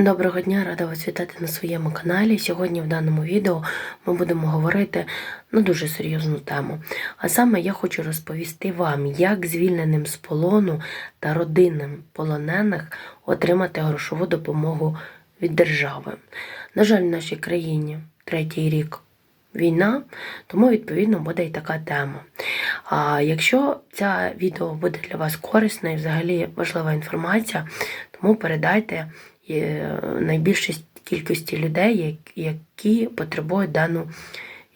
Доброго дня, рада вас вітати на своєму каналі. Сьогодні в даному відео ми будемо говорити на дуже серйозну тему. А саме я хочу розповісти вам, як звільненим з полону та родинам полонених отримати грошову допомогу від держави. На жаль, в нашій країні третій рік війна, тому відповідно буде і така тема. А якщо ця відео буде для вас корисна і взагалі важлива інформація, тому передайте найбільшій кількості людей, які потребують дану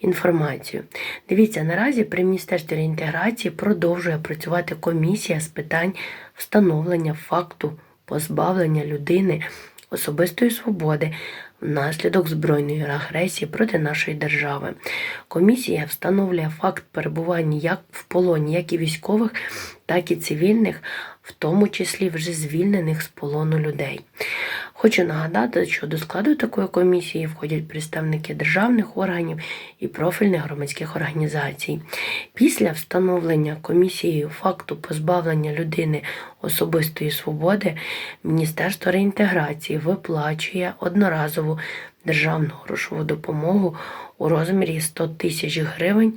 інформацію. Дивіться, наразі при Міністерстві реінтеграції продовжує працювати комісія з питань встановлення факту позбавлення людини особистої свободи внаслідок збройної агресії проти нашої держави. Комісія встановлює факт перебування як в полоні, як і військових, так і цивільних, в тому числі вже звільнених з полону людей. Хочу нагадати, що до складу такої комісії входять представники державних органів і профільних громадських організацій. Після встановлення комісією факту позбавлення людини особистої свободи Міністерство реінтеграції виплачує одноразову державну грошову допомогу у розмірі 100 тисяч гривень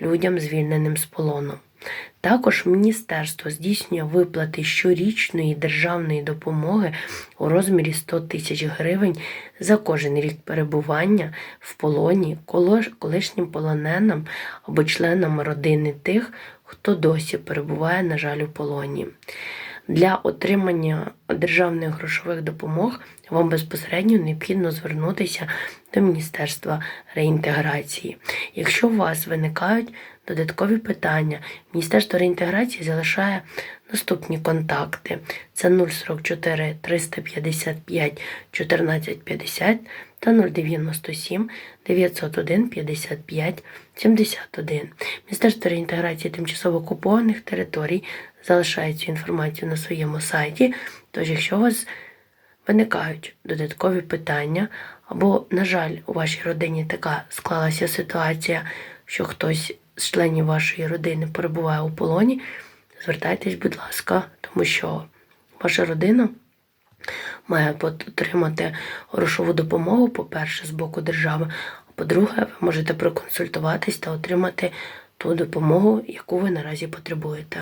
людям, звільненим з полону. Також міністерство здійснює виплати щорічної державної допомоги у розмірі 100 тисяч гривень за кожен рік перебування в полоні колишнім полоненим або членам родини тих, хто досі перебуває, на жаль, у полоні. Для отримання державних грошових допомог вам безпосередньо необхідно звернутися до Міністерства реінтеграції. Якщо у вас виникають додаткові питання, Міністерство реінтеграції залишає наступні контакти: це 044 355 1450 та 097 901 55 71. Міністерство реінтеграції тимчасово окупованих територій залишає цю інформацію на своєму сайті. Тож, якщо у вас виникають додаткові питання, або, на жаль, у вашій родині така склалася ситуація, що хтось з членів вашої родини перебуває у полоні, звертайтесь, будь ласка, тому що ваша родина має отримати грошову допомогу, по-перше, з боку держави, а по-друге, ви можете проконсультуватись та отримати ту допомогу, яку ви наразі потребуєте.